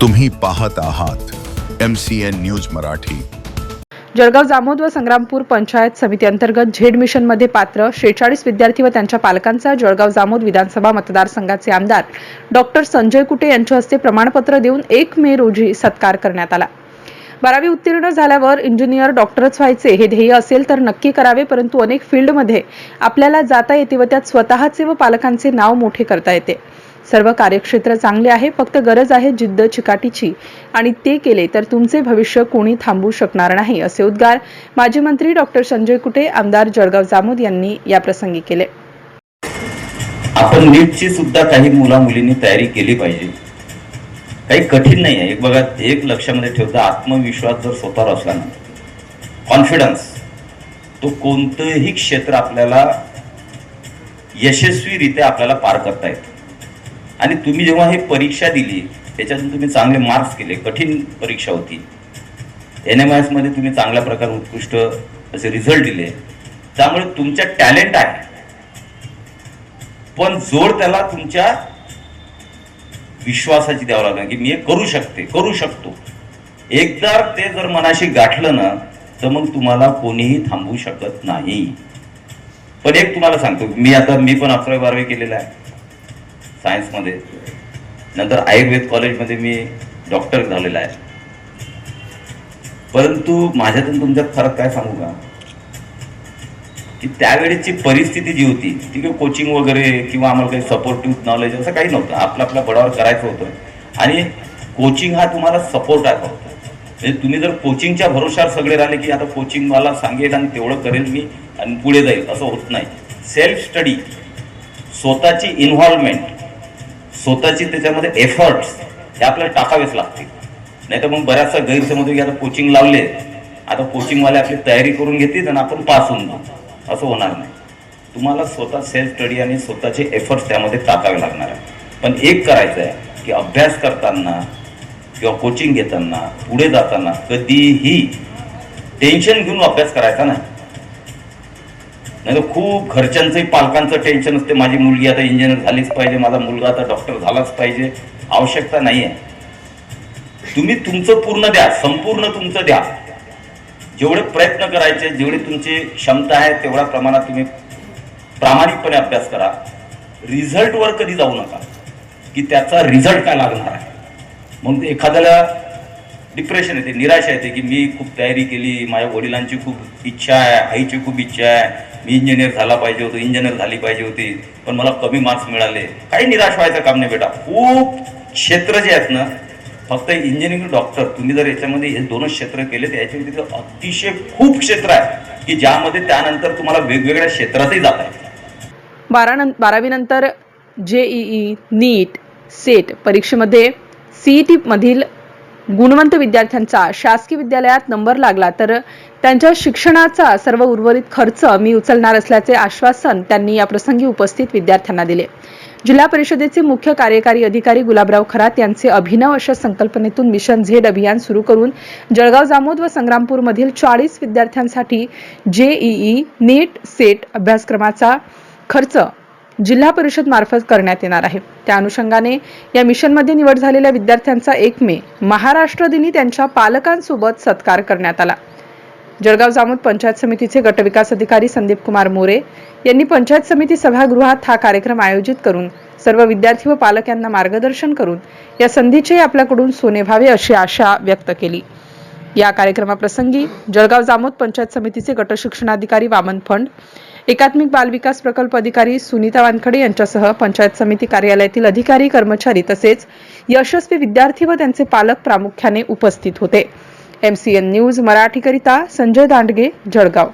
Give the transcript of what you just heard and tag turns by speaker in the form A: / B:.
A: तुम्ही पाहत आहात M C N news Marathi.
B: Jalgaon Jamod व संग्रामपूर पंचायत समिती अंतर्गत झेड मिशनमध्ये पात्र शेहेचाळीस विद्यार्थी व त्यांच्या पालकांचा जळगाव जामोद विधानसभा मतदारसंघाचे आमदार डॉक्टर संजय कुटे यांच्या हस्ते प्रमाणपत्र देऊन एक मे रोजी सत्कार करण्यात आला. बारावी उत्तीर्ण झाल्यावर इंजिनियर डॉक्टरच व्हायचे हे ध्येय असेल तर नक्की करावे परंतु अनेक फील्डमध्ये आपल्याला जाता येते व त्यात स्वतःचे व पालकांचे नाव मोठे करता येते. सर्व कार्यक्षेत्र चांगले आहे फक्त गरज आहे जिद्द चिकाटीची. आणि ते केले तर तुमचे भविष्य कोणी थांबवू शकणार नाही असे उद्गार माजी मंत्री डॉक्टर संजय कुटे आमदार जळगाव जामोद यांनी या प्रसंगी केले.
C: आपण नीटची सुद्धा काही मुला मुलींनी तयारी केली पाहिजे. काही कठीण नाही आहे. एक बघा एक लक्षामध्ये ठेवता आत्मविश्वास जर स्वतःवर असला ना कॉन्फिडन्स तो कोणतंही क्षेत्र आपल्याला यशस्वीरित्या आपल्याला पार करता येतं. आणि तुम्ही जेव्हा हे परीक्षा दिली त्याच्यातून तुम्ही चांगले मार्क्स केले कठीण परीक्षा होती. एन एममध्ये तुम्ही चांगल्या प्रकारे उत्कृष्ट असे रिझल्ट दिले. त्यामुळे तुमच्या टॅलेंट आहे. पण जोड त्याला तुमच्या विश्वासाची द्यावं लागेल की मी हे करू शकते करू शकतो. एकदा ते जर मनाशी गाठलं ना तर मग तुम्हाला कोणीही थांबवू शकत नाही. पण एक तुम्हाला सांगतो मी आता मी पण अकरावी बारावी केलेलं आहे. सायन्समध्ये नंतर आयुर्वेद कॉलेजमध्ये मी डॉक्टर झालेला आहे. परंतु माझ्यातून तुमच्यात फरक काय सांगू का? की त्यावेळेची परिस्थिती जी होती ती काही कोचिंग वगैरे किंवा आम्हाला काही सपोर्टिव्ह नॉलेज असं काही नव्हतं. आपलं आपल्या बडावर करायचं होतं. आणि कोचिंग हा तुम्हाला सपोर्ट आहे फक्त. म्हणजे तुम्ही जर कोचिंगच्या भरोशावर सगळे राहिले की आता कोचिंगवाला सांगेल आणि तेवढं करेल मी आणि पुढे जाईल असं होत नाही. सेल्फ स्टडी स्वतःची इन्व्हॉल्वमेंट स्वतःची त्याच्यामध्ये एफर्ट्स हे आपल्याला टाकावेच लागतील. नाही तर मग बऱ्याचशा गैरसमज की आता कोचिंग लावले आता कोचिंगवाले आपली तयारी करून घेतील आणि आपण पास होऊन जाऊ. असं होणार नाही. तुम्हाला स्वतः सेल्फ स्टडी आणि स्वतःचे एफर्ट्स त्यामध्ये टाकावे लागणार आहे. पण एक करायचं आहे की अभ्यास करताना किंवा कोचिंग घेताना पुढे जाताना कधीही टेन्शन घेऊन अभ्यास करायचा नाही. नाही तर खूप घरच्यांचंही पालकांचं टेन्शन असते. माझी मुलगी आता इंजिनियर झालीच पाहिजे. माझा मुलगा आता डॉक्टर झालाच पाहिजे. आवश्यकता नाही आहे तुम्ही तुमचं पूर्ण द्या. संपूर्ण तुमचं द्या. जेवढे प्रयत्न करायचे जेवढी तुमची क्षमता आहे तेवढ्या प्रमाणात तुम्ही प्रामाणिकपणे अभ्यास करा. रिझल्टवर कधी जाऊ नका. की त्याचा रिझल्ट काय लागणार आहे. मग एखाद्याला डिप्रेशन येते निराशा येते की मी खूप तयारी केली माझ्या वडिलांची खूप इच्छा आहे आईची खूप इच्छा आहे. मी इंजिनियर झाला पाहिजे होतो इंजिनियर झाली पाहिजे होती. पण मला कमी मार्क्स मिळाले. काही निराश व्हायचं काम नाही बेटा. खूप क्षेत्र जे आहेत ना फक्त इंजिनिअरिंग डॉक्टर तुम्ही जर याच्यामध्ये हे दोनच क्षेत्र केले तर याच्यामध्ये अतिशय खूप क्षेत्र आहे की ज्यामध्ये त्यानंतर तुम्हाला वेगवेगळ्या क्षेत्रातही जात आहे
B: बारा नं बारावीनंतर ई नीट सेट परीक्षेमध्ये सी ई मधील गुणवंत विद्यार्थ्यांचा शासकीय विद्यालयात नंबर लागला तर त्यांच्या शिक्षणाचा सर्व उर्वरित खर्च मी उचलणार असल्याचे आश्वासन त्यांनी या प्रसंगी उपस्थित विद्यार्थ्यांना दिले. जिल्हा परिषदेचे मुख्य कार्यकारी अधिकारी गुलाबराव खरात यांचे अभिनव अशा संकल्पनेतून मिशन झेड अभियान सुरू करून जळगाव जामोद व संग्रामपूरमधील चाळीस विद्यार्थ्यांसाठी जेईई नीट सेट अभ्यासक्रमाचा खर्च जिल्हा परिषद मार्फत करण्यात येणार आहे. त्या अनुषंगाने या मिशनमध्ये निवड झालेल्या विद्यार्थ्यांचा एक मे महाराष्ट्र दिनी त्यांच्या पालकांसोबत सत्कार करण्यात आला. जळगाव जामोद पंचायत समितीचे गटविकास अधिकारी संदीप कुमार मोरे यांनी पंचायत समिती सभागृहात हा कार्यक्रम आयोजित करून सर्व विद्यार्थी व पालक यांना मार्गदर्शन करून या संधीचे आपल्याकडून सोने व्हावे अशी आशा व्यक्त केली. या कार्यक्रमाप्रसंगी जळगाव जामोद पंचायत समितीचे गटशिक्षणाधिकारी वामन फंड एकात्मिक बालविकास प्रकल्प अधिकारी सुनीता वानखडे यांच्यासह पंचायत समिती कार्यालयातील अधिकारी कर्मचारी तसेच यशस्वी विद्यार्थी व त्यांचे पालक प्रामुख्याने उपस्थित होते. एमसीएन न्यूज मराठीकरिता संजय दांडगे जळगाव.